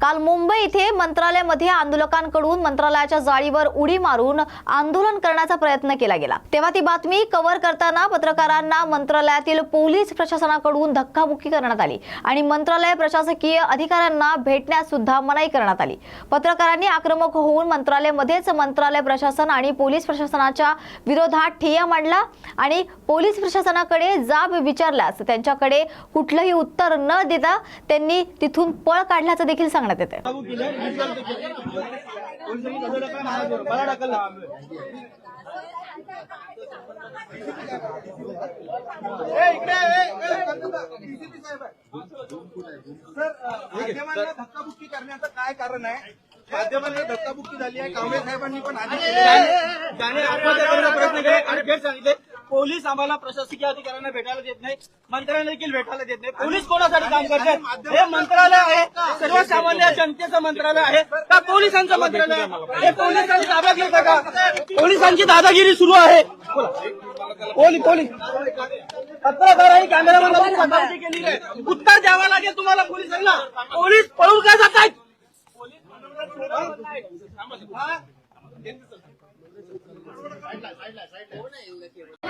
काल मुंबई इथे मंत्रालयामध्ये आंदोलकांकडून मंत्रालयाच्या जाळीवर उडी मारून आंदोलन करण्याचा प्रयत्न केला गेला. तेव्हा ती बातमी कव्हर करताना पत्रकारांना मंत्रालयातील पोलीस प्रशासनाकडून धक्काबुक्की करण्यात आली आणि मंत्रालय प्रशासकीय अधिकाऱ्यांना भेटण्यास सुद्धा मनाई करण्यात आली. पत्रकारांनी आक्रमक होऊन मंत्रालयामध्येच मंत्रालय प्रशासन आणि पोलीस प्रशासनाच्या विरोधात ठिय्या मांडला आणि पोलीस प्रशासनाकडे जाब विचारल्यास त्यांच्याकडे कुठलंही उत्तर न देता त्यांनी तिथून पळ काढल्याचं देखील सांगण्यात येते लागू केलं विचार ते केलं. पोलिसांनी कसं टाकलं मला बरोबर. मला टाकलं ए, इकडे, ए, ए, कंदुका. DCP साहेब आहे. सर अ, माध्यमांना धक्काबुक्की करण्याचं काय कारण आहे माध्यमांना धक्काबुक्की झाली आहे कांबळे साहेबांनी पण आधी केलेली आहे. त्याने आत्महत्या करण्याचा प्रयत्न केले आणि भेट सांगितले पोलीस आम्हाला प्रशासकीय अधिकाऱ्यांना भेटायला देत नाही मंत्र्यांना देखील भेटायला देत नाही पोलीस कोणासाठी काम करतात? हे मंत्रालय आहे. सर्वसामान्य जनतेचं मंत्रालय आहे. का पोलिसांचं मंत्रालय आहे? हे पोलिसांची घेतं का? पोलिसांची दादागिरी सुरू आहे. पोलीस पोलीस पत्रकार आणि कॅमेरामॅन केली आहे उत्तर द्यावं लागेल तुम्हाला पोलिसांना. पोलीस पळून काय जात आहेत फडणवीस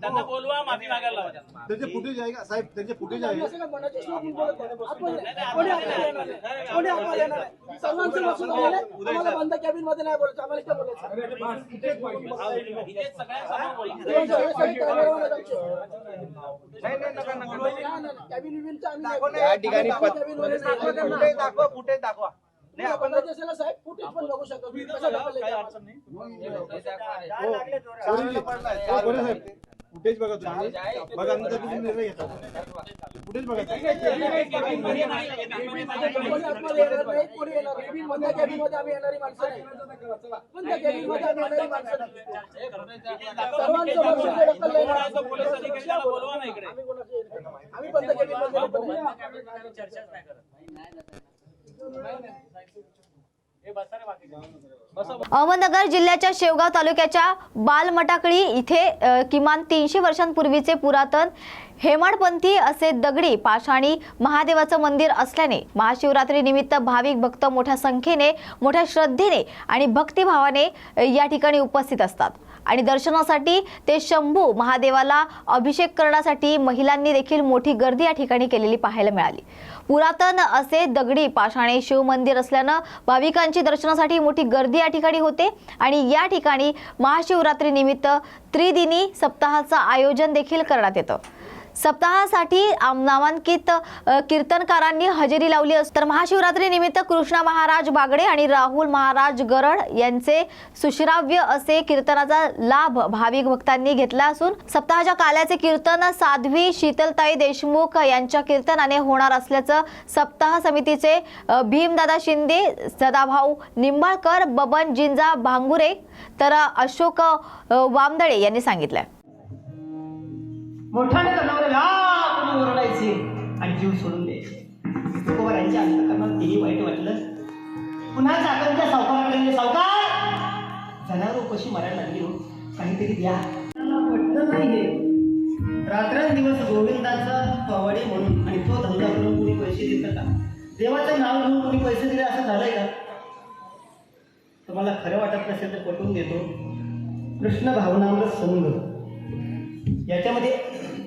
त्यांना बोलवा माफी मागायला लावा. त्यांना. त्यांचे फुटेज आहे का साहेब त्यांचे फुटेज आहे बंद कॅबिनमध्ये नाही बोलायचं. आम्हाला इथे बोलायचं. इथे सगळ्यांसमोर बोला या ठिकाणी पत- दाखवा फुटेज दाखवा नाही, आपण साहेब? फुटेज पण बघू शकतो. हो हो, साहेब फुटेज बघा तुम्ही बघा नंतर तुम्ही निर्णय घेता फुटेज बघा कोणी आतमध्ये येणार नाही, कोणी येणार नाही. कॅबिन बंद कॅबिनमध्ये आम्ही नाही बंद नाही नाही. नाही. चर्चाच नाही करत हे अहमदनगर जिल्ह्याच्या शेवगाव तालुक्याच्या बालमटाकळी इथे किमान तीनशे वर्षांपूर्वीचे पुरातन हेमाडपंथी असे दगडी पाषाणी महादेवाचं मंदिर असल्याने महाशिवरात्री निमित्त भाविक भक्त मोठ्या संख्येने मोठ्या श्रद्धेने आणि भक्तिभावाने या ठिकाणी उपस्थित असतात. आणि दर्शनासाठी ते शंभू महादेवाला अभिषेक करण्यासाठी महिलांनी देखील मोठी गर्दी या ठिकाणी केलेली पाहायला मिळाली. पुरातन असे दगडी पाषाणे शिव मंदिर असल्यानं भाविकांची दर्शनासाठी मोठी गर्दी या ठिकाणी होते आणि या ठिकाणी महाशिवरात्रीनिमित्त त्रिदिनी सप्ताहाचं आयोजन देखील करण्यात येतं. सप्ताहासाठी आम- नामांकित कीर्तनकारांनी हजेरी लावली असत तर महाशिवरात्री निमित्त कृष्णा महाराज बागडे आणि राहुल महाराज गरड यांचे सुश्राव्य असे कीर्तनाचा लाभ भाविक भक्तांनी घेतला असून सप्ताहाच्या काल्याचे कीर्तन साध्वी शीतलताई देशमुख यांच्या कीर्तनाने होणार असल्याचं सप्ताह समितीचे भीमदादा शिंदे सदाभाऊ निंबाळकर बबन जिंजा भांगुरे तर अशोक वामदळे यांनी सांगितलं मोठ्याने जनावर ला म्हणून ओरडायचे. आणि जीव सोडून द्यायचे. तुकोबारांच्या अंतकरणात तेही वाईट वाटलं. पुन्हा चाकणच्या सावकाराकडे गेले, सावकार जनावर कशी मरायला लागली हो. काहीतरी द्या. पटलं नाही रात्रंदिवस गोविंदाचा पवाडे म्हणून आणि तो धंदा करून कुणी पैसे देतं का? देवाचं नाव घेऊन कुणी पैसे दिले असं झालंय का? तुम्हाला खरं वाटत नसेल तर पटवून देतो. कृष्ण भावनामृत संघ. याच्यामध्ये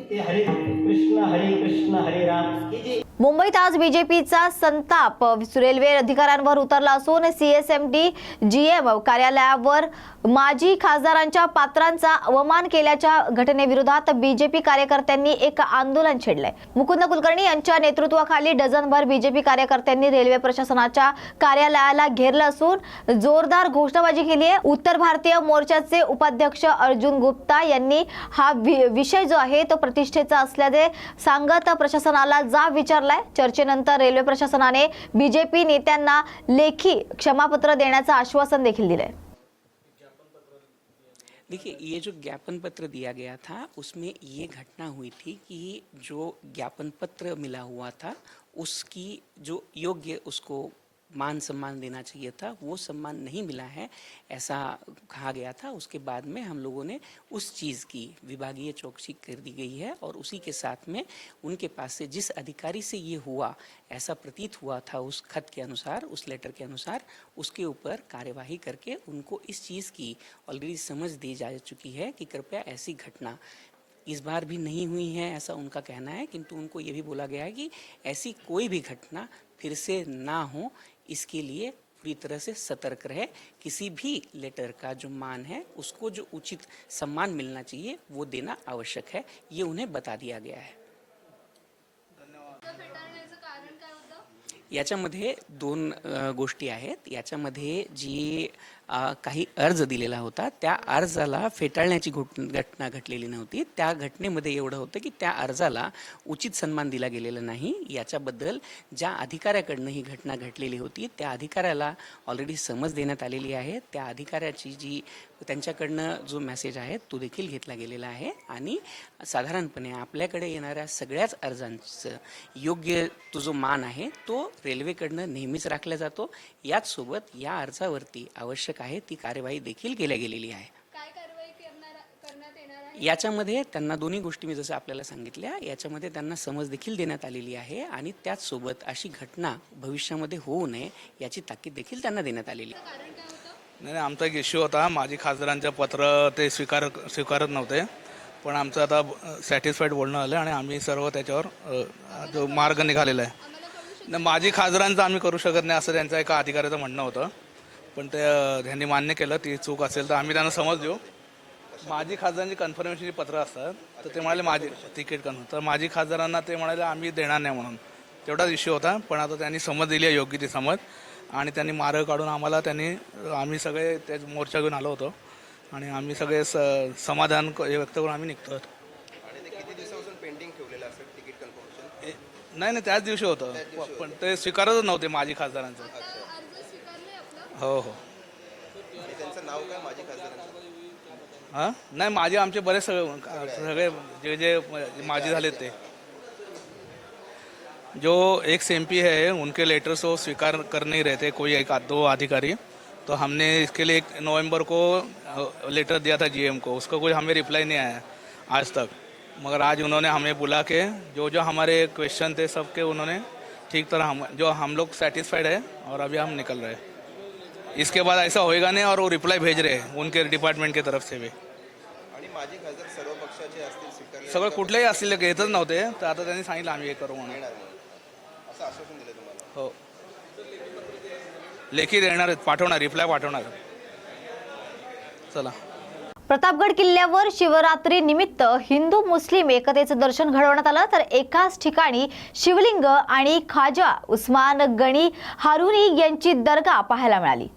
ते हरे कृष्ण हरे कृष्ण हरे राम. हे जे मुंबईत आज बीजेपीचा संताप. रेल्वे अधिकाऱ्यांवर उतरला असून सीएसएमडी जीएम कार्यालयावर माजी खासदारांच्या पात्रांचा अवमान केल्याच्या घटनेविरोधात बीजेपी कार्यकर्त्यांनी एक आंदोलन छेडलंय. मुकुंद कुलकर्णी यांच्या नेतृत्वाखाली डझनभर बीजेपी कार्यकर्त्यांनी रेल्वे प्रशासनाच्या कार्यालयाला घेरलं असून जोरदार घोषणाबाजी केली आहे. उत्तर भारतीय मोर्चाचे उपाध्यक्ष अर्जुन गुप्ता यांनी हा वि- विषय जो आहे तो प्रतिष्ठेचा असल्याचे सांगत प्रशासनाला जा विचार विचारलाय चर्चेनंतर रेल्वे प्रशासनाने बीजेपी नेत्यांना लेखी क्षमापत्र देण्याचं आश्वासन देखील दिलंय. देखिए ये जो ज्ञापन पत्र दिया गया था उसमें ये घटना हुई थी कि जो ज्ञापन पत्र मिला हुआ था उसकी जो योग्य उसको मान सम्मान देना चाहिए था, वो सम्मान नहीं मिला है, ऐसा कहा गया था। उसके बाद में हम लोगों ने उस चीज़ की, विभागीय चौकसी कर दी गई है और उसी के साथ में उनके पास से जिस अधिकारी से ये हुआ, ऐसा प्रतीत हुआ था उस खत के अनुसार, उस लेटर के अनुसार, उसके ऊपर कार्यवाही करके उनको इस चीज़ की ऑलरेडी समझ दी जा चुकी है कि कृपया ऐसी घटना इस बार भी नहीं हुई है, ऐसा उनका कहना है। किंतु उनको ये भी बोला गया है कि ऐसी कोई भी घटना फिर से ना हो इसके लिए पूरी तरह से सतर्क रहे। किसी भी लेटर का जो मान है, उसको जो उचित सम्मान मिलना चाहिए, वो देना आवश्यक है। ये उन्हें बता दिया गया है। याच्यामध्ये दोन गोष्टी आहेत. याच्यामध्ये जी काही अर्ज दिलेला होता. त्या अर्जाला फेटाळण्याची घट घटना घडलेली नव्हती. त्या घटनेमध्ये एवढं होतं की त्या अर्जाला उचित सन्मान दिला गेलेला नाही. याच्याबद्दल ज्या अधिकाऱ्याकडनं ही घटना घडलेली होती त्या अधिकाऱ्याला ऑलरेडी समज देण्यात आलेली आहे. त्या अधिकाऱ्याची जी त्यांच्याकडनं जो मेसेज आहे तो देखील घेतला गेलेला आहे. आणि साधारणपणे आपल्याकडे येणाऱ्या सगळ्याच अर्जांचं योग्य तो जो मान आहे तो रेल्वेकडनं नेहमीच राखला जातो. याचसोबत या अर्जावरती आवश्यक आहे ती कार्यवाही देखील केल्या गेलेली आहे. याच्यामध्ये त्यांना दोन्ही गोष्टी मी जसं आपल्याला सांगितल्या याच्यामध्ये त्यांना समज देखील देण्यात आलेली आहे आणि त्याचसोबत अशी घटना भविष्यामध्ये होऊ नये याची ताकीद देखील त्यांना देण्यात आलेली आहे. नाही नाही, आमचा एक इश्यू होता. माजी खासदारांचं पत्र ते स्वीकार स्वीकारत नव्हते. पण आमचं आता सॅटिस्फाईड बोलणं आलं आणि आम्ही सर्व त्याच्यावर जो मार्ग निघालेला आहे. नाही, माजी खासदारांचं आम्ही करू शकत नाही असं त्यांचं एका अधिकाऱ्याचं म्हणणं होतं. पण ते त्यांनी मान्य केलं ती चूक असेल तर आम्ही त्यांना समज देऊ. माजी खासदारांची कन्फर्मेशनची पत्र असतात तर ते म्हणाले माझी तिकीट कन्फर्म तर माजी खासदारांना ते म्हणाले आम्ही देणार नाही म्हणून. तेवढाच इश्यू होता पण आता त्यांनी समज दिली आहे योग्य ती समज. आणि त्यांनी मार्ग काढून आम्हाला त्यांनी आम्ही सगळे ते मोर्चा घेऊन आलो होतो. आणि आम्ही सगळे स समाधान हे व्यक्त करून आम्ही निघतो नाही नाही त्याच दिवशी होतं. पण ते स्वीकारतच नव्हते माजी खासदारांचं. हो हो. आणि त्यांचं नाव काय माझे आमचे सगळे सगळे जे जे माझे झाले ते. जो एक्स एम पी है, उनके लेटर्स वो स्वीकार कर नहीं रहे थे, कोई एक दो अधिकारी. तो हमने इसके लिए एक नवंबर को लेटर दिया था जीएम को, उसका कोई हमें रिप्लाई नहीं आया आज तक. मगर आज उन्होंने हमें बुला के, जो जो हमारे क्वेश्चन थे सबके उन्होंने ठीक तरह हम, जो हम लोग सेटिस्फाइड है और अभी हम निकल रहे हैं। इसके बाद ऐसा होएगा नहीं और वो रिप्लाई भेज रहे हैं उनके डिपार्टमेंट की तरफ से भी। आणि माझी खासदार सर्व पक्षाचे असतील स्वीकारले सगळं कुठलेही असतील घेतच नव्हते. तर आता त्यांनी सांगितलं आम्ही हे करू म्हणून. येणार म्हणून असं आश्वासन दिलं तुम्हाला? हो. लेखी देणार आहेत पाठवणार रिप्लाय पाठवणार. चला. प्रतापगड किल्ल्यावर शिवरात्री निमित्त हिंदू मुस्लिम एकतेचं दर्शन घडवण्यात आलं. तर एकाच ठिकाणी शिवलिंग आणि खाजा उस्मान गणी हारुनी यांची दर्गा पाहायला मिळाली.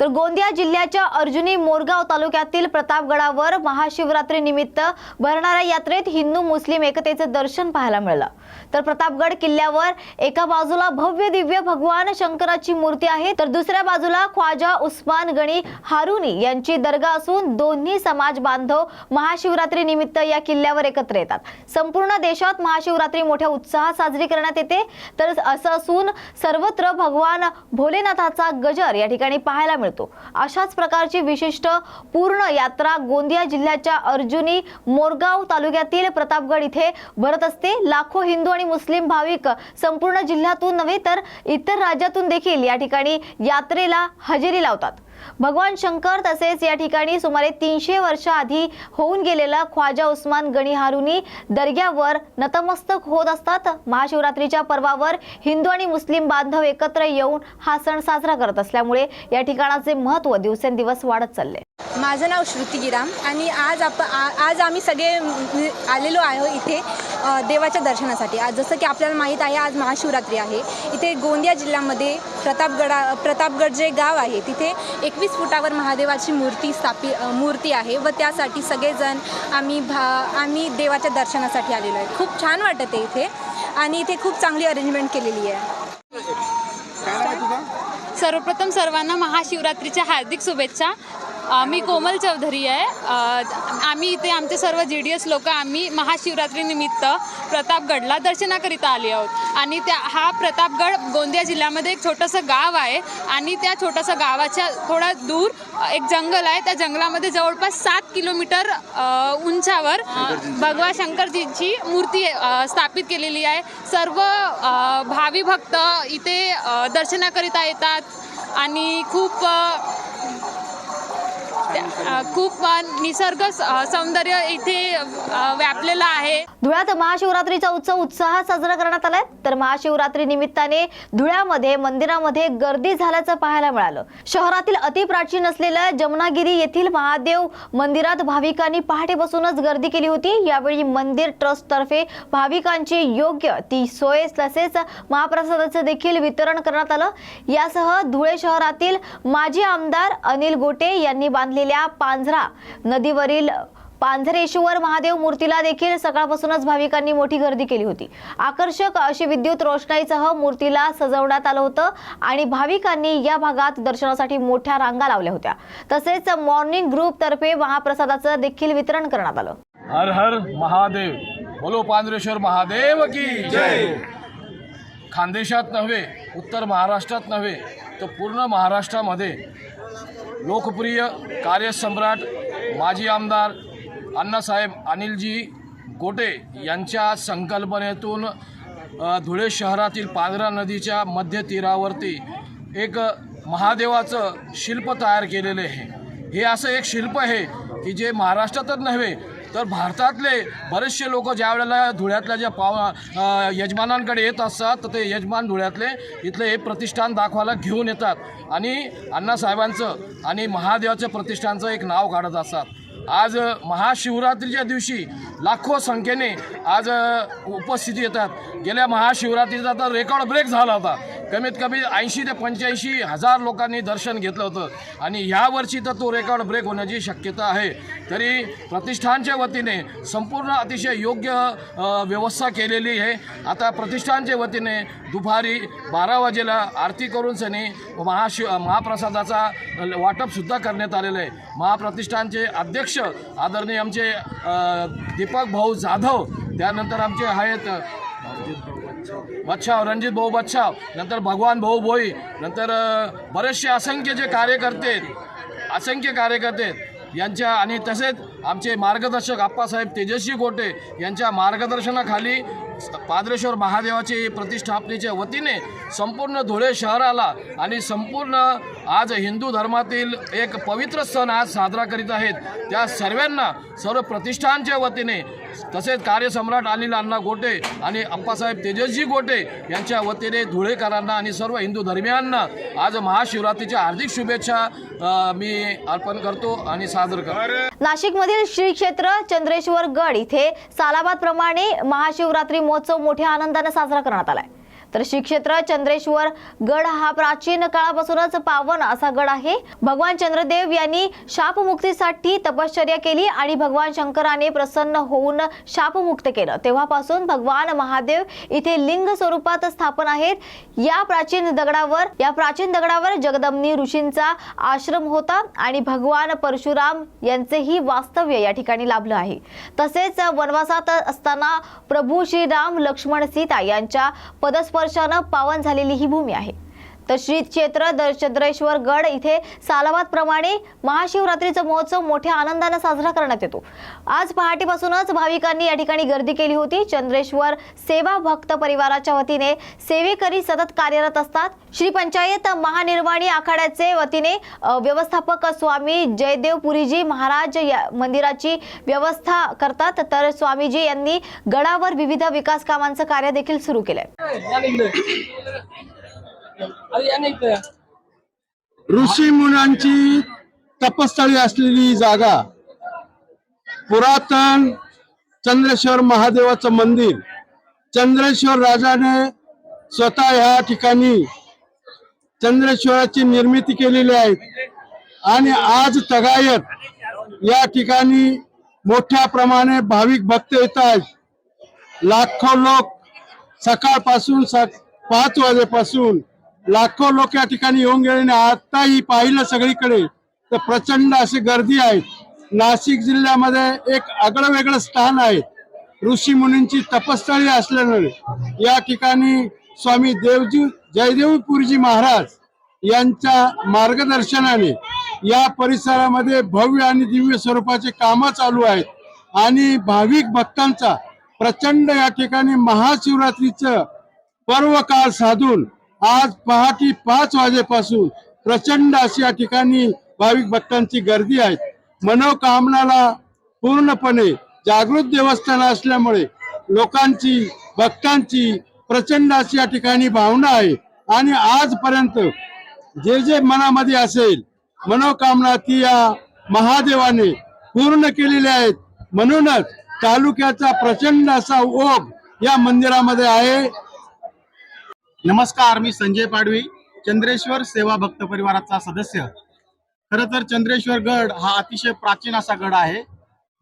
तर गोंदिया जिल्ह्याच्या अर्जुनी मोरगाव तालुक्यातील प्रतापगडावर महाशिवरात्री निमित्त भरणाऱ्या यात्रेत हिंदू मुस्लिम एकतेचं दर्शन पाहायला मिळालं. तर प्रतापगड किल्ल्यावर एका बाजूला भव्य दिव्य भगवान शंकराची मूर्ती आहे तर दुसऱ्या बाजूला ख्वाजा उस्मान गणी हारुनी यांची दर्गा असून दोन्ही समाज बांधव महाशिवरात्री निमित्त या किल्ल्यावर एकत्र येतात. संपूर्ण देशात महाशिवरात्री मोठ्या उत्साहात साजरी करण्यात येते. तर असं असून सर्वत्र भगवान भोलेनाथाचा गजर या ठिकाणी पाहायला मिळतो. अशाच प्रकारची विशिष्ट पूर्ण यात्रा गोंदिया जिल्ह्याच्या अर्जुनी मोरगाव तालुक्यातील प्रतापगड इथे भरत असते. लाखो हिंदू आणि मुस्लिम भाविक संपूर्ण जिल्ह्यातून नव्हे तर इतर राज्यातून देखील या ठिकाणी यात्रेला हजेरी लावतात. भगवान शंकर तसेच या ठिकाणी सुमारे तीनशे वर्ष आधी होऊन गेलेला ख्वाजा उस्मान गणिहारुनी दर्ग्यावर नतमस्तक होत असतात. महाशिवरात्रीच्या पर्वावर हिंदू आणि मुस्लिम बांधव एकत्र येऊन हा सण साजरा करत असल्यामुळे या ठिकाणाचे महत्त्व दिवसेंदिवस वाढत चालले. माझं नाव श्रुती गिराम आणि आज आप आ- आज आम्ही सगळे आलेलो आहे इथे. देवाच्या दर्शनासाठी. आज जसं की आपल्याला माहीत आहे आज महाशिवरात्री आहे. इथे गोंदिया जिल्ह्यामध्ये प्रतापगडा प्रतापगड जे गाव आहे तिथे एकवीस फुटावर महादेवाची मूर्ती स्थापि मूर्ती आहे व त्यासाठी सगळेजण आम्ही भा आम्ही देवाच्या दर्शनासाठी आलेलो आहे. खूप छान वाटत आहे इथे आणि इथे खूप चांगली अरेंजमेंट केलेली आहे. सर्वप्रथम सर्वांना महाशिवरात्रीच्या हार्दिक शुभेच्छा. मी कोमल चौधरी आहे. आम्ही इथे आमचे सर्व जी डी एस लोक आम्ही महाशिवरात्रीनिमित्त प्रतापगडला दर्शनाकरिता आले आहोत. आणि त्या हा प्रतापगड गोंदिया जिल्ह्यामध्ये एक छोटंसं गाव आहे आणि त्या छोटंसं गावाच्या थोडा दूर एक जंगल आहे. त्या जंगलामध्ये जवळपास सात किलोमीटर उंचावर अ, भगवान शंकरजींची मूर्ती स्थापित केलेली आहे. सर्व भावी भक्त इथे दर्शनाकरिता येतात आणि खूप त्या- खूप निसर्ग सौंदर्य इथे व्यापलेलं आहे. धुळ्यात महाशिवरात्रीचा उत्सव उत्साहात साजरा करण्यात आलाय. तर महाशिवरात्री निमित्ताने धुळ्यामध्ये मंदिरामध्ये गर्दी झाल्याचं पाहायला मिळालं. शहरातील अतिप्राचीन असलेल्या जमनागिरी येथील महादेव मंदिरात भाविकांनी पहाटेपासूनच गर्दी केली होती. यावेळी मंदिर ट्रस्ट तर्फे भाविकांची योग्य ती सोय तसेच महाप्रसादाचं देखील वितरण करण्यात आलं. यासह धुळे शहरातील माजी आमदार अनिल गोटे यांनी असलेल्या पांझरा नदीवरील पांझरेश्वर महादेव मूर्तीला देखील सकाळपासूनच भाविकांनी मोठी गर्दी केली होती. आकर्षक अशी विद्युत रोषणाईसह मूर्तीला सजवण्यात आलं होतं आणि भाविकांनी या भागात दर्शनासाठी मोठ्या रांगा लावल्या होत्या. तसेच मॉर्निंग ग्रुप तर्फे महाप्रसादाचं देखील वितरण करण्यात आलं. हर हर महादेव. बोलो पांझरेश्वर महादेव की जय. खानदेशात नव्हे उत्तर महाराष्ट्रात नव्हे तर पूर्ण महाराष्ट्रामध्ये लोकप्रिय कार्यसम्राट माजी आमदार अण्णासाहेब अनिलजी गोटे यांच्या संकल्पनेतून धुळे शहरातील पांढरा नदीच्या मध्य तीरावरती एक महादेवाचं शिल्प तयार केलेले आहे. हे असं एक शिल्प आहे की जे महाराष्ट्रातच नव्हे तर भारतातले बरेचसे लोक ज्या वेळेला धुळ्यातल्या ज्या पाव यजमानांकडे येत असतात तर ते यजमान धुळ्यातले इथले हे प्रतिष्ठान दाखवायला घेऊन येतात. आणि अण्णासाहेबांचं आणि महादेवाच्या प्रतिष्ठानचं एक नाव काढत असतात. आज महाशिवरात्रीच्या दिवशी लाखो संख्येने आज उपस्थिती येतात. गेल्या महाशिवरात्रीचा तर रेकॉर्ड ब्रेक झाला होता. कमीत कमी ऐंशी ते पंच्याऐंशी हजार लोकांनी दर्शन घेतलं होतं. आणि यावर्षी तर तो रेकॉर्ड ब्रेक होण्याची शक्यता आहे. तरी प्रतिष्ठानच्या वतीने संपूर्ण अतिशय योग्य व्यवस्था केलेली आहे. आता प्रतिष्ठानच्या वतीने दुपारी बारा वाजेला आरती करून सनी महाशिव महाप्रसादाचा वाटपसुद्धा करण्यात आलेलं आहे. महाप्रतिष्ठानचे अध्यक्ष आदरणीय आमचे दीपक भाऊ जाधव त्यानंतर आमचे आहेत बच्छाव रणजित भाऊ बच्छाव नंतर भगवान भाऊ भोई नंतर बरेचसे असंख्य जे कार्यकर्ते असंख्य कार्यकर्ते आहेत, यांच्या आणि तसेच आमचे मार्गदर्शक आप्पासाहेब तेजस्वी गोटे यांच्या मार्गदर्शनाखाली पाद्रेश्वर महादेवाची प्रतिष्ठापनेच्या वतीने संपूर्ण धुळे शहराला आणि संपूर्ण आज हिंदू धर्मातील एक पवित्र सण आज साजरा करीत आहेत. त्या सर्वांना सर्व प्रतिष्ठानच्या वतीने तसेच कार्यसम्राट अनिल अण्णा गोटे आणि अप्पासाहेब तेजस्वी गोटे यांच्या वतीने धुळेकरांना आणि सर्व हिंदू धर्मियांना आज महाशिवरात्रीच्या हार्दिक शुभेच्छा मी अर्पण करतो आणि सादर करतो. नाशिकमधील श्री क्षेत्र चंद्रेश्वर गड इथे सालाबाद प्रमाणे महाशिवरात्री महोत्सव मोठ्या आनंदाने साजरा करण्यात आलाय. तर श्री क्षेत्र चंद्रेश्वर गड हा प्राचीन काळापासूनच पावन असा गड आहे. भगवान चंद्रदेव यांनी शापमुक्तीसाठी तपश्चर्या केली आणि भगवान शंकराने प्रसन्न होऊन शापमुक्त केलं. तेव्हापासून भगवान महादेव इथे लिंग स्वरूपात स्थापन आहेत. या प्राचीन दगडावर या प्राचीन दगडावर जगदमनी ऋषींचा आश्रम होता आणि भगवान परशुराम यांचेही वास्तव्य या ठिकाणी लाभलं आहे. तसेच वनवासात असताना प्रभू श्रीराम लक्ष्मण सीता यांच्या पदस्प वर्षानं पावन झालेली ही भूमी आहे. तर श्री क्षेत्र द- चंद्रेश्वर गड इथे सालाबाद प्रमाणे महाशिवरात्रीचा महोत्सव मोठ्या आनंदाने साजरा करण्यात येतो. आज पहाटेपासूनच भाविकांनी या ठिकाणी गर्दी केली होती. चंद्रेश्वर सेवा भक्त परिवाराच्या वतीने सेवेकरी सतत कार्यरत असतात. श्री पंचायत महानिर्वाणी आखाड्याचे वतीने व्यवस्थापक स्वामी जयदेव पुरीजी महाराज या मंदिराची व्यवस्था करतात. तर स्वामीजी यांनी गडावर विविध विकास कामांचं कार्य देखील सुरू केलंय. ऋषी मुनांची तपस्थळी असलेली जागा पुरातन चंद्रेश्वर महादेवाचं मंदिर. चंद्रेश्वर राजाने स्वतः ह्या ठिकाणी चंद्रेश्वराची निर्मिती केलेली आहे. आणि आज तगायत या ठिकाणी मोठ्या प्रमाणे भाविक भक्त येत आहेत. लाखो लोक सकाळपासून स पाच वाजेपासून लाखो लोक या ठिकाणी येऊन गेले आणि आताही पाहिलं सगळीकडे. तर प्रचंड अशी गर्दी आहे. नाशिक जिल्ह्यामध्ये एक आगळं वेगळं स्थान आहे. ऋषी मुनींची तपस्थळी असल्यामुळे या ठिकाणी स्वामी देवजी जयदेवपुरीजी महाराज यांच्या मार्गदर्शनाने या परिसरामध्ये भव्य आणि दिव्य स्वरूपाचे कामं चालू आहेत. आणि भाविक भक्तांचा प्रचंड या ठिकाणी महाशिवरात्रीचं पर्व काळ साधून आज पहाटे पाच वाजेपासून प्रचंड अशी या ठिकाणी भाविक भक्तांची गर्दी आहे. मनोकामनाला पूर्णपणे जागृत देवस्थान असल्यामुळे लोकांची भक्तांची प्रचंड अशी या ठिकाणी भावना आहे. आणि आजपर्यंत जे जे मनामध्ये असेल मनोकामना ती या महादेवाने पूर्ण केलेल्या आहेत. म्हणूनच तालुक्याचा प्रचंड असा ओघ या मंदिरामध्ये आहे. नमस्कार मी संजय पाडवी चंद्रेश्वर सेवा भक्त परिवाराचा सदस्य. खर तर चंद्रेश्वर गड हा अतिशय प्राचीन असा गड आहे.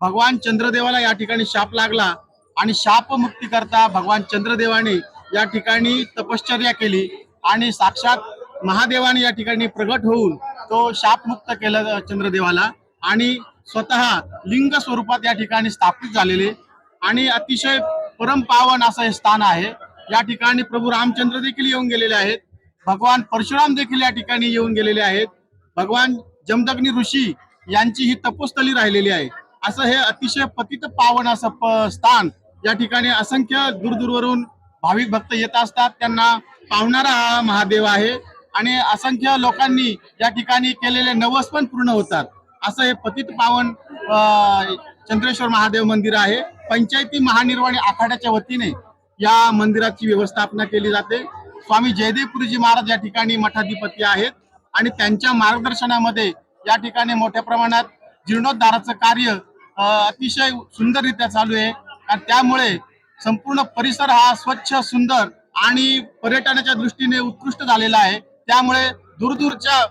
भगवान चंद्रदेवाला या ठिकाणी शाप लागला आणि शापमुक्ती करता भगवान चंद्रदेवाने या ठिकाणी तपश्चर्या केली आणि साक्षात महादेवाने या ठिकाणी प्रगट होऊन तो शापमुक्त केलं चंद्रदेवाला आणि स्वतः लिंग स्वरूपात या ठिकाणी स्थापित झालेले आणि अतिशय परमपावन असं हे स्थान आहे. या ठिकाणी प्रभू रामचंद्र देखील येऊन गेलेले आहेत. भगवान परशुराम देखील या ठिकाणी येऊन गेलेले आहेत. भगवान जमदग्नी ऋषी यांची ही तपोस्थली राहिलेली आहे. असं हे अतिशय पतित पावन असं स्थान या ठिकाणी असंख्य दूरदूरवरून भाविक भक्त येत असतात. त्यांना पावणारा हा महादेव आहे आणि असंख्य लोकांनी या ठिकाणी केलेले नवस पण पूर्ण होतात. असं हे पतित पावन अं, चंद्रेश्वर महादेव मंदिर आहे. पंचायती महानिर्वाणी आखाड्याच्या वतीने या मंदिराची व्यवस्थापना केली जाते. स्वामी जयदेवपुरीजी महाराज या ठिकाणी मठाधिपती आहेत आणि त्यांच्या मार्गदर्शनामध्ये या ठिकाणी मोठ्या प्रमाणात जीर्णोद्धाराचं कार्य अतिशय सुंदररित्या चालू आहे. आणि त्यामुळे संपूर्ण परिसर हा स्वच्छ सुंदर आणि पर्यटनाच्या दृष्टीने उत्कृष्ट झालेला आहे. त्यामुळे दूरदूरच्या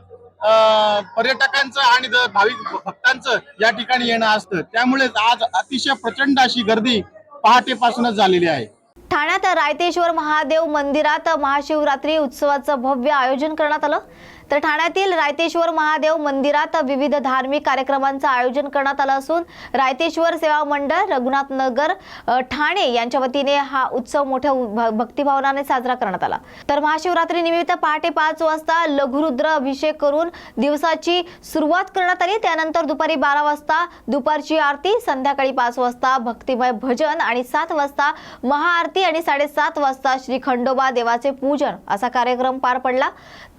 अं, पर्यटकांचं आणि भाविक भक्तांचं या ठिकाणी येणं असतं. त्यामुळे आज अतिशय प्रचंड अशी गर्दी पहाटेपासूनच झालेली आहे. ठाण्यात रायतेश्वर महादेव मंदिरात महाशिवरात्री उत्सवाचं भव्य आयोजन करण्यात आलं. तर ठाण्यातील रायतेश्वर महादेव मंदिरात विविध धार्मिक कार्यक्रमांचं आयोजन करण्यात आलं असून रायतेश्वर सेवा मंडळ रघुनाथ नगर ठाणे यांच्या वतीने हा उत्सव मोठ्या भ- भक्तिभावनाने साजरा करण्यात आला. तर महाशिवरात्री निमित्त पहाटे पाच वाजता लघुरुद्र अभिषेक करून दिवसाची सुरुवात करण्यात आली. त्यानंतर दुपारी बारा वाजता दुपारची आरती संध्याकाळी पाच वाजता भक्तिमय भजन आणि सात वाजता महाआरती आणि साडेसात वाजता श्री खंडोबा देवाचे पूजन असा कार्यक्रम पार पडला.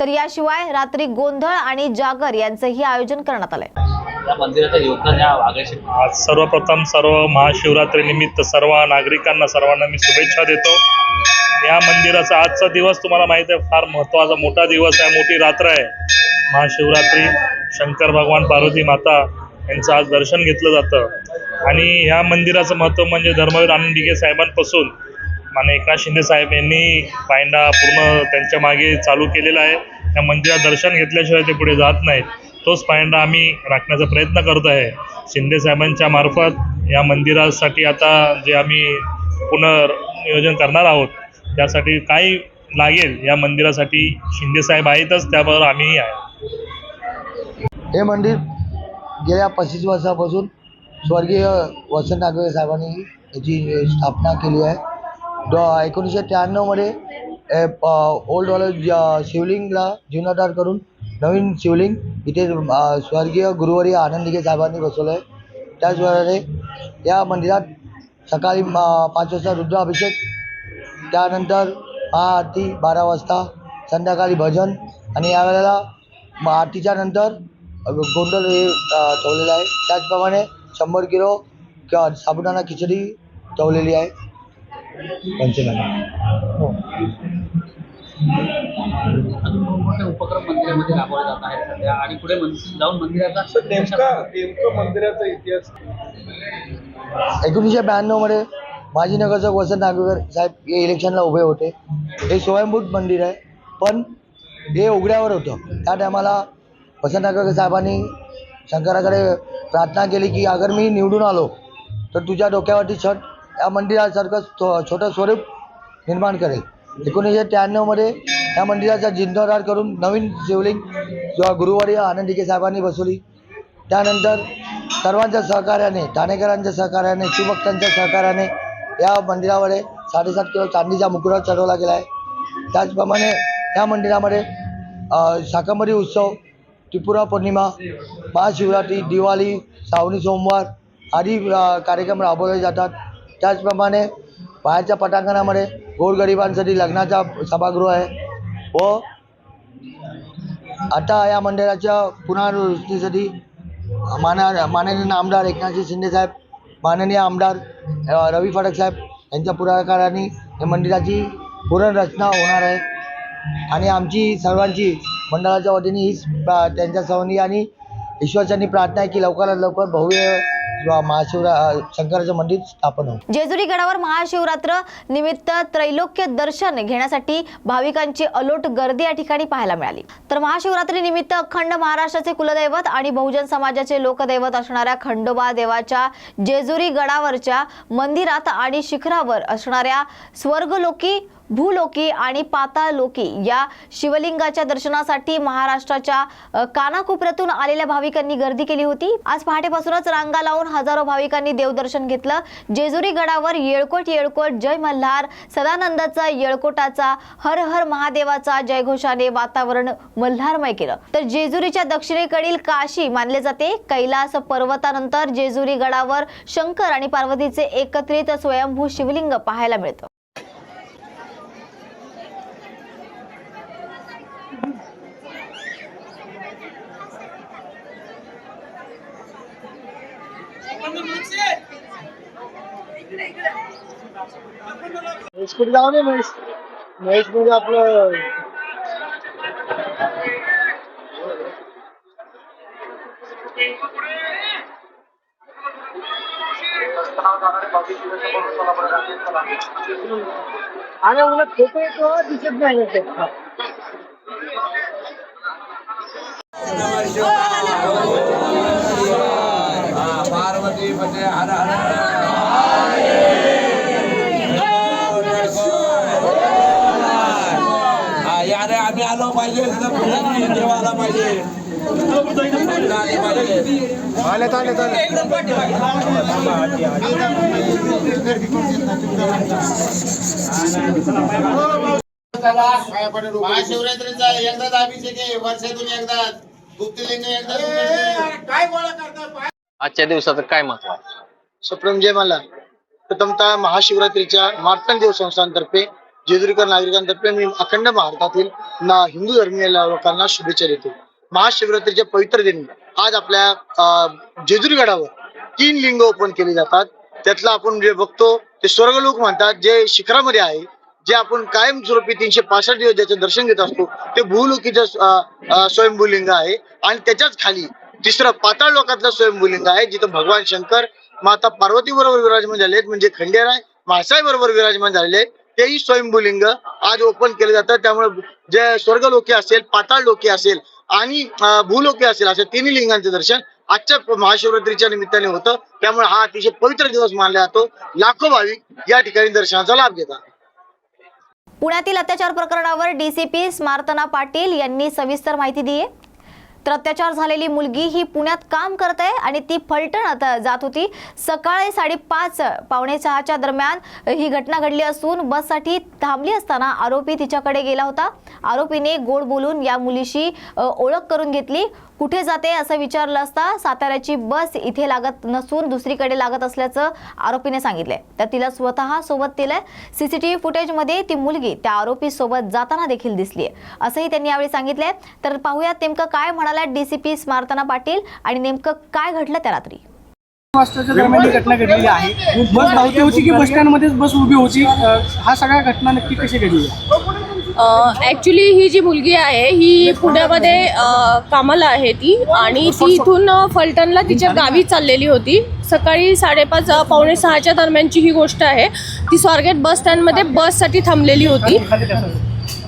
तर याशिवाय रात्री गोंधळ आणि जागर यांचंही आयोजन करण्यात आलंय. या मंदिराचं योगदान या वाघाशी आज सर्वप्रथम सर्व महाशिवरात्री निमित्त सर्व नागरिकांना सर्वांना मी शुभेच्छा देतो. या मंदिराचा आजचा दिवस तुम्हाला माहिती आहे फार महत्त्वाचा मोठा दिवस आहे मोठी रात्र आहे. महाशिवरात्री शंकर भगवान पार्वती माता यांचं आज दर्शन घेतलं जातं. आणि ह्या मंदिराचं महत्त्व म्हणजे धर्मवीर आनंद दिघे साहेबांपासून माने एकनाथ शिंदे साहेब यांनी पायंडा पूर्ण त्यांच्या मागे चालू केलेला आहे. त्या मंदिरात दर्शन घेतल्याशिवाय ते पुढे जात नाहीत. तोच पायंडा आम्ही राखण्याचा प्रयत्न करत आहे. शिंदे साहेबांच्या मार्फत या मंदिरासाठी आता जे आम्ही पुनर्नियोजन करणार आहोत त्यासाठी काय लागेल. या मंदिरासाठी शिंदेसाहेब आहेतच त्याबरोबर आम्हीही आहे. हे मंदिर गेल्या पस्तीस वर्षापासून स्वर्गीय वसंत नागवे साहेबांनी याची स्थापना केली आहे. दो एकोणीसशे त्र्याण्णवमध्ये ओल्डवालं ज- शिवलिंगला जीर्णोद्धार करून नवीन शिवलिंग इथे स्वर्गीय गुरुवारी आनंदिके साहेबांनी बसवलं आहे त्याचप्रकारे या मंदिरात सकाळी पाच वाजता रुद्राभिषेक त्यानंतर महाआरती बारा वाजता संध्याकाळी भजन आणि यावेळेला मग आरतीच्या नंतर गोंधळ हे ठेवलेलं आहे. त्याचप्रमाणे शंभर किलो क- साबुदाणा खिचडी ठेवलेली आहे. पंचनामा. मोठे उपक्रम मंदिरामध्ये राबवले जात आहेत सध्या? आणि पुढे मन- जाऊन मंदिराचा नेमका नेमकं मंदिराचा इतिहास एकोणीसशे ब्याण्णवमध्ये माजी नगरसेवक वसंत नागवेकर साहेब हे इलेक्शनला उभे होते. हे स्वयंभूत मंदिर आहे. पण हे उघड्यावर होतं. त्या टायमाला वसंत नागवेकर साहेबांनी शंकराकडे प्रार्थना केली की अगर मी निवडून आलो तर तुझ्या डोक्यावरती छट या मंदिरासारखं छो छोटं स्वरूप निर्माण करेल. एकोणीसशे त्र्याण्णवमध्ये या मंदिराचा जीर्णोद्धार करून नवीन शिवलिंग किंवा गुरुवारी आनंदिके साहेबांनी बसवली. त्यानंतर सर्वांच्या सहकार्याने ठाणेकरांच्या सहकार्याने शिवभक्तांच्या सहकार्याने या मंदिरामध्ये साडेसात किलो चांदीचा मुकुरा चढवला गेला आहे त्याचप्रमाणे या मंदिरामध्ये अ, शाकंभरी उत्सव त्रिपुरा पौर्णिमा महाशिवरात्री दिवाळी श्रावणी सोमवार आदी कार्यक्रम राबवले जातात. त्याचप्रमाणे बाहेरच्या पटांगणामध्ये गोरगरिबांसाठी लग्नाचा सभागृह आहे. व आता या मंदिराच्या पुनर्वृत्तीसाठी माना माननीय आमदार एकनाथजी शिंदेसाहेब माननीय आमदार रवी फडक साहेब यांच्या पुढाकाराने या मंदिराची पुनर्रचना होणार आहे. आणि आमची सर्वांची मंडळाच्या वतीने हीच त्यांच्या सवनी आणि ईश्वरच्यांनी प्रार्थना आहे की लवकरात लवकर भव्य महाशिवरा शंकराचं मंदिर स्थापन हो जेजुरी गडावर महाशिवरात्र निमित्त त्रैलोक्य दर्शन घेण्यासाठी भाविकांची अलोट गर्दी या ठिकाणी पाहायला मिळाली. तर महाशिवरात्री निमित्त अखंड महाराष्ट्राचे कुलदैवत आणि बहुजन समाजाचे लोकदैवत असणाऱ्या खंडोबा देवाच्या जेजुरी गडावरच्या मंदिरात आणि शिखरावर असणाऱ्या स्वर्गलोकी भूलोकी आणि पाताळलोकी या शिवलिंगाच्या दर्शनासाठी महाराष्ट्राच्या कानाकोपऱ्यातून आलेल्या भाविकांनी गर्दी केली होती. आज पहाटेपासूनच रांगा लावून हजारो भाविकांनी देवदर्शन घेतलं. जेजुरी गडावर येळकोट येळकोट जय मल्हार सदानंदाचा येळकोटाचा हर हर महादेवाचा जयघोषाने वातावरण मल्हारमय केलं. तर जेजुरीच्या दक्षिणेकडील काशी मानले जाते. कैलास पर्वतानंतर जेजुरी गडावर शंकर आणि पार्वतीचे एकत्रित स्वयंभू शिवलिंग पाहायला मिळतं. महेशकडे जाऊ नये महेश महेश म्हणजे आपलं आणि उलट फोटो येतो दिसत नाही येते. पार्वती म्हणजे हर हर यारे आम्ही आलो पाहिजे देवाला पाहिजे आले पाहिजे. आले आले आले महाशिवरात्रीचा एकदाच अभिषेक आहे वर्षातून एकदा गुप्तलिंग एकदा काय गोळा करता? आजच्या दिवसाचं काय महत्त्व आहे? सुप्रम जय मला प्रथमतः महाशिवरात्रीच्या मार्तंड देव संस्थांतर्फे जेजुरीकर नागरिकांतर्फे मी अखंड भारतातील ना हिंदू धर्मीय लोकांना शुभेच्छा देतो. महाशिवरात्रीच्या पवित्र दिनी आज आपल्या जेजुरीगडावर गडावर तीन लिंग ओपन केली जातात. त्यातलं आपण जे बघतो ते स्वर्गलोक म्हणतात जे शिखरामध्ये आहे जे आपण कायमस्वरूपी तीनशे पासष्ट दिवस ज्याचं दर्शन घेत असतो ते भूलोकीचं स्वयंभू लिंग स्वयंभूलिंग आहे. आणि त्याच्याच खाली तिसरं पाताळ लोकातलं स्वयंभूलिंग आहे जिथं भगवान शंकर माता पार्वती बरोबर विराजमान झाले आहेत म्हणजे खंडेराय महासाई बरोबर विराजमान झालेले आहेत. तेही स्वयंभूलिंग आज ओपन केले जातात. त्यामुळे जे स्वर्गलोकी असेल पाताळ लोके असेल आणि भूलोके असेल अशा तिन्ही लिंगांचे दर्शन आजच्या महाशिवरात्रीच्या निमित्ताने होतं. त्यामुळे हा अतिशय पवित्र दिवस मानला जातो. लाखो भाविक या ठिकाणी दर्शनाचा लाभ घेतात. पुण्यातील अत्याचार प्रकरणावर डीसीपी स्मार्तना पाटील यांनी सविस्तर माहिती दिली तर अत्याचार झालेली मुलगी ही पुण्यात काम करत आहे आणि ती फलटण आता जात होती. सकाळी साडेपाच पावणे सहाच्या दरम्यान ही घटना घडली असून बससाठी थांबली असताना आरोपी तिच्याकडे गेला होता. आरोपीने गोड बोलून या मुलीशी ओळख करून घेतली. कुठे जाते असं विचारलं असता साताऱ्याची बस इथे लागत नसून दुसरीकडे लागत असल्याचं आरोपीने सांगितलंय. तर तिला स्वतः सोबत दिलंय. सीसीटीव्ही फुटेजमध्ये ती मुलगी त्या आरोपी सोबत जाताना देखील दिसलीय. असंही त्यांनी यावेळी सांगितलंय. तर पाहूयात नेमकं काय म्हणाल्यात डीसीपी स्मार्तना पाटील आणि नेमकं काय घडलं त्या रात्री? वाजताच्या दरम्यान ही घटना घडलेली आहे. बस धावती होती की बस स्टँडमध्येच बस उभी होती? हा सगळ्या घटना नक्की कशी घडली? ॲक्च्युली ही जी मुलगी आहे ही पुण्यामध्ये कामाला आहे ती. आणि ती इथून फलटणला तिच्या गावी चाललेली होती. सकाळी साडेपाच पावणे सहाच्या दरम्यानची ही गोष्ट आहे. ती स्वारगेट बस स्टँडमध्ये बससाठी थांबलेली होती.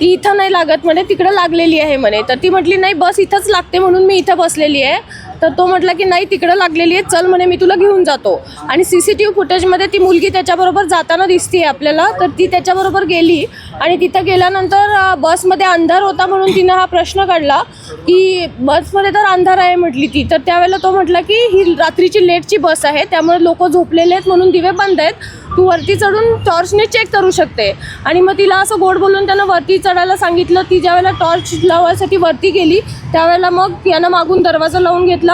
ती इथं नाही लागत म्हणे तिकडं लागलेली आहे म्हणे. तर ती म्हटली नाही बस इथंच लागते म्हणून मी इथं बसलेली आहे. तर तो म्हटला की नाही तिकडं लागलेली आहे चल म्हणे मी तुला घेऊन जातो. आणि सी सी टी व्ही फुटेजमध्ये ती मुलगी त्याच्याबरोबर जाताना दिसते आपल्याला. तर ती त्याच्याबरोबर गेली आणि तिथं गेल्यानंतर बसमध्ये अंधार होता म्हणून तिनं हा प्रश्न काढला की बसमध्ये तर अंधार आहे म्हटली ती. तर त्यावेळेला तो म्हटला की ही रात्रीची लेटची बस आहे त्यामुळे लोक झोपलेले आहेत म्हणून दिवे बंद आहेत. तू वरती चढून टॉर्चने चेक करू शकते. आणि मग तिला असं गोड बोलून त्यानं वरती चढायला सांगितलं. ती ज्यावेळेला टॉर्च लावायसाठी वरती गेली त्यावेळेला मग यानं मागून दरवाजा लावून घेतला.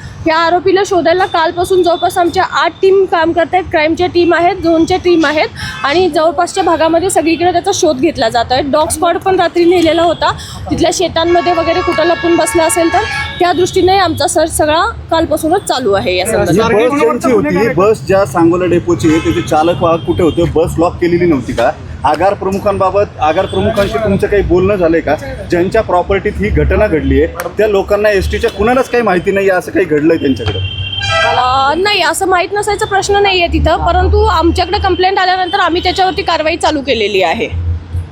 या आरोपीला शोधायला कालपासून जवळपास आमच्या आठ टीम काम करत आहेत. क्राईमच्या टीम आहेत झोनच्या टीम आहेत आणि जवळपासच्या भागामध्ये सगळीकडे त्याचा शोध घेतला जात आहे. डॉग स्पॉट पण रात्री नेलेला होता. तिथल्या शेतांमध्ये वगैरे कुठं लपून बसला असेल तर त्या दृष्टीने आमचा सर्च सगळा कालपासूनच चालू आहे या संदर्भात. बस ज्यांची होती बस ज्या सांगोला डेपोची आहे त्याचे चालक वाहक कुठे होते? बस लॉक केलेली नव्हती का? आगार प्रमुखांबाबत आगार प्रमुखांशी तुमचं काही बोलणं झालंय का? ज्यांच्या प्रॉपर्टीत ही घटना घडली आहे त्या लोकांना एस टीच्या कुणालाच काही माहिती नाही असं काही घडलंय त्यांच्याकडे? नाही असं माहीत नसायचा प्रश्न नाही आहे तिथं परंतु आमच्याकडे कंप्लेंट आल्यानंतर आम्ही त्याच्यावरती कारवाई चालू केलेली आहे.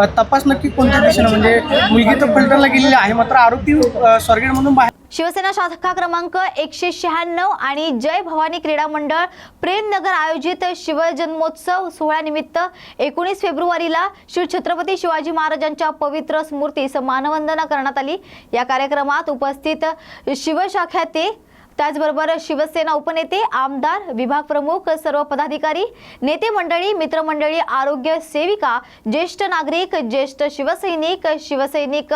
तपास नक्की कोणत्या म्हणजे मुलगी तर फिल्टरला गेलेली आहे मात्र आरोपी स्वारगेट बाहेर शिवसेना शाखा क्रमांक एकशे शहाण्णव आणि जय भवानी क्रीडा मंडळ प्रेमनगर आयोजित शिवजन्मोत्सव सोहळ्यानिमित्त एकोणीस फेब्रुवारीला श्री छत्रपती शिवाजी महाराजांच्या पवित्र स्मृतीस मानवंदना करण्यात आली. या कार्यक्रमात उपस्थित शिवशाखेते त्याचबरोबर शिवसेना उपनेते आमदार विभाग प्रमुख सर्व पदाधिकारी नेते मंडळी मित्रमंडळी आरोग्य सेविका ज्येष्ठ नागरिक ज्येष्ठ शिवसैनिक शिवसैनिक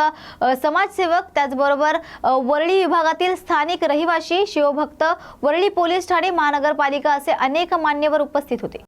समाजसेवक त्याचबरोबर वरळी विभागातील स्थानिक रहिवासी शिवभक्त वरळी पोलीस ठाणे महानगरपालिका असे अनेक मान्यवर उपस्थित होते.